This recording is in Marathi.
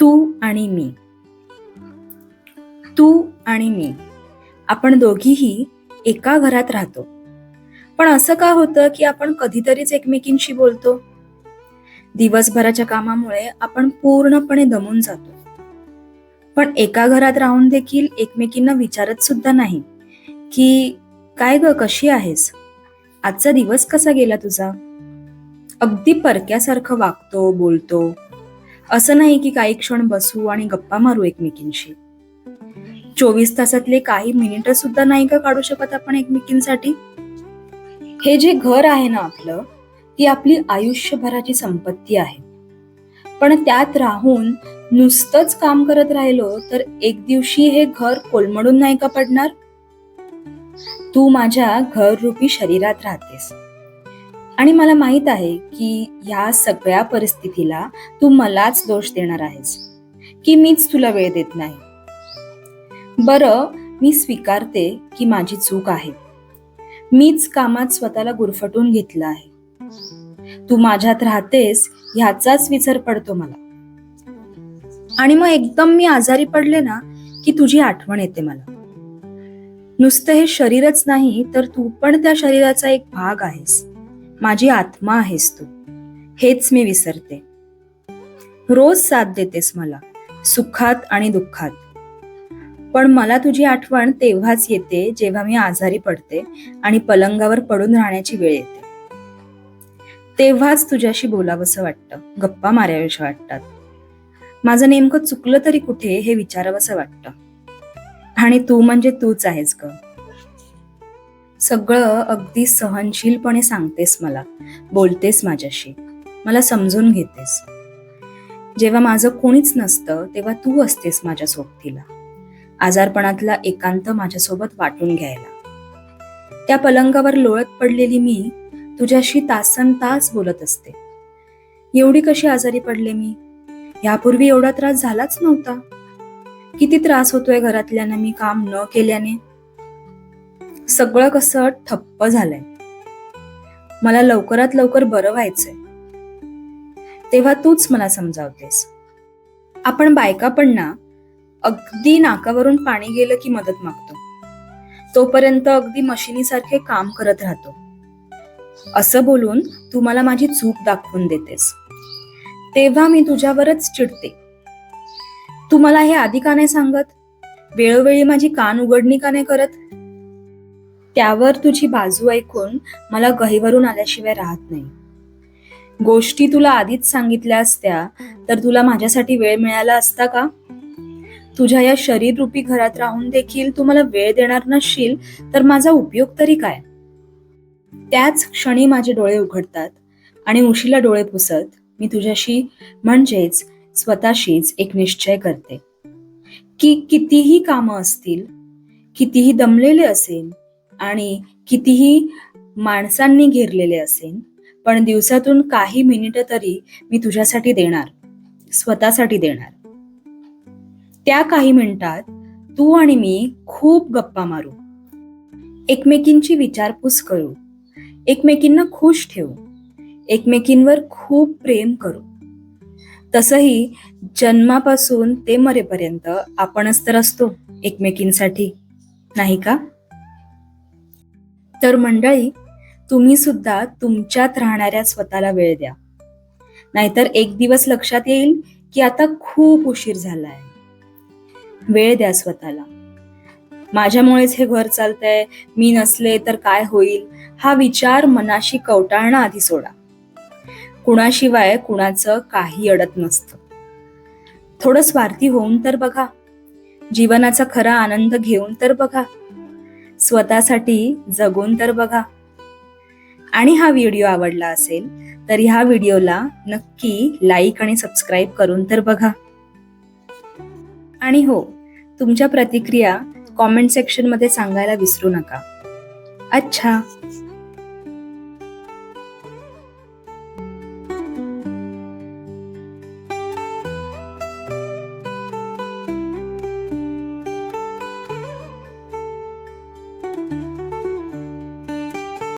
तू आणि मी. तू आणि मी. आपण दोघीही एका घरात राहतो. पण असं का होतं की आपण कधीतरीच एकमेकींशी बोलतो? दिवसभराच्या कामामुळे आपण पूर्णपणे दमून जातो. पण एका घरात राहून देखील एकमेकींना विचारत सुद्धा नाही की काय ग कशी आहेस? आजचा दिवस कसा गेला तुझा? अगदी परक्यासारखं वागतो बोलतो. असं नाही की काही क्षण बसू आणि गप्पा मारू एकमेकींशी. चोवीस तासातले काही मिनिट सुद्धा नाही का काढू शकत आपण एकमेकींसाठी? हे जे घर आहे ना आपलं ती आपली आयुष्यभराची संपत्ती आहे. पण त्यात राहून नुसतंच काम करत राहिलो तर एक दिवशी हे घर कोलमडून नाही का पडणार? तू माझ्या घररूपी शरीरात राहतेस. आणि मला माहीत आहे की ह्या सगळ्या परिस्थितीला तू मलाच दोष देणार आहेस की मीच तुला वेळ देत नाही. बरं मी स्वीकारते की माझी चूक आहे. मीच कामात स्वतःला गुरफटून घेतलं आहे. तू माझ्यात राहतेस ह्याचाच विचार पडतो मला. आणि मग एकदम मी आजारी पडले ना की तुझी आठवण येते मला. नुसतं हे शरीरच नाही तर तू पण त्या शरीराचा एक भाग आहेस. माझी आत्मा आहेस तू. हेच मी विसरते. रोज साथ देतेस मला सुखात आणि दुःखात. पण मला तुझी आठवण तेव्हाच येते जेव्हा मी आजारी पडते आणि पलंगावर पडून राहण्याची वेळ येते. तेव्हाच तुझ्याशी बोलावंसं वाटतं गप्पा माराव्याशा वाटतात. माझं नेमकं चुकलं तरी कुठे हे विचारावंसं वाटतं. आणि तू म्हणजे तूच आहेस ग. सगळं अगदी सहनशीलपणे सांगतेस मला. बोलतेस माझ्याशी. मला समजून घेतेस. जेव्हा माझं कोणीच नसतं तेव्हा तू असतेस माझ्या सोबतीला. आजारपणातला एकांत माझ्यासोबत वाटून घ्यायला. त्या पलंगावर लोळत पडलेली मी तुझ्याशी तासन तास बोलत असते. एवढी कशी आजारी पडले मी? यापूर्वी एवढा त्रास झालाच नव्हता. किती त्रास होतोय घरातल्यानं मी काम न केल्याने? सगळं कसं ठप्प झालंय. मला लवकरात लवकर बरं व्हायचंय. तेव्हा तूच मला समजावतेस. आपण बायका पण ना अगदी नाकावरून पाणी गेलं की मदत मागतो. तोपर्यंत अगदी मशिनीसारखे काम करत राहतो. असं बोलून तू मला माझी चूक दाखवून देतेस. तेव्हा मी तुझ्यावरच चिडते. तू मला हे आधी का नाही सांगत? वेळोवेळी माझी कान उघडणी का नाही करत? त्यावर तुझी बाजू ऐकून मला गहीवरून आल्याशिवाय राहत नाही. गोष्टी तुला आधीच सांगितल्या असत्या तर तुला माझ्यासाठी वेळ मिळाला असता का? तुझ्या या शरीररूपी घरात राहून देखील तू मला वेळ देणार नसशील तर माझा उपयोग तरी काय? त्याच क्षणी माझे डोळे उघडतात आणि उशीला डोळे पुसत मी तुझ्याशी म्हणजेच स्वतःशीच एक निश्चय करते. की कितीही कामं असतील कितीही दमलेले असेल आणि कितीही माणसांनी घेरलेले असेन पण दिवसातून काही मिनिटं तरी मी तुझ्यासाठी देणार स्वतःसाठी देणार. त्या काही मिनिटात तू आणि मी खूप गप्पा मारू. एकमेकींची विचारपूस करू. एकमेकींना खुश ठेवू. एकमेकींवर खूप प्रेम करू. तसंही जन्मापासून ते मरेपर्यंत आपणच तर असतो एकमेकींसाठी नाही का? तर मंडळी तुम्ही सुद्धा तुमच्यात राहणाऱ्या स्वतःला वेळ द्या. नाहीतर एक दिवस लक्षात येईल की आता खूप उशीर झालाय. वेळ द्या स्वतःला. माझ्यामुळेच हे घर चालतंय मी नसले तर काय होईल हा विचार मनाशी कवटाळणं आधी सोडा. कुणाशिवाय कुणाचं काही अडत नसतं. थोडं स्वार्थी होऊन तर बघा. जीवनाचा खरा आनंद घेऊन तर बघा. स्वतःसाठी जगून तर बघा. आणि हा व्हिडिओ आवडला असेल तर ह्या व्हिडिओला नक्की लाईक आणि सबस्क्राईब करून तर बघा. आणि हो तुमच्या प्रतिक्रिया कॉमेंट सेक्शनमध्ये सांगायला विसरू नका. अच्छा!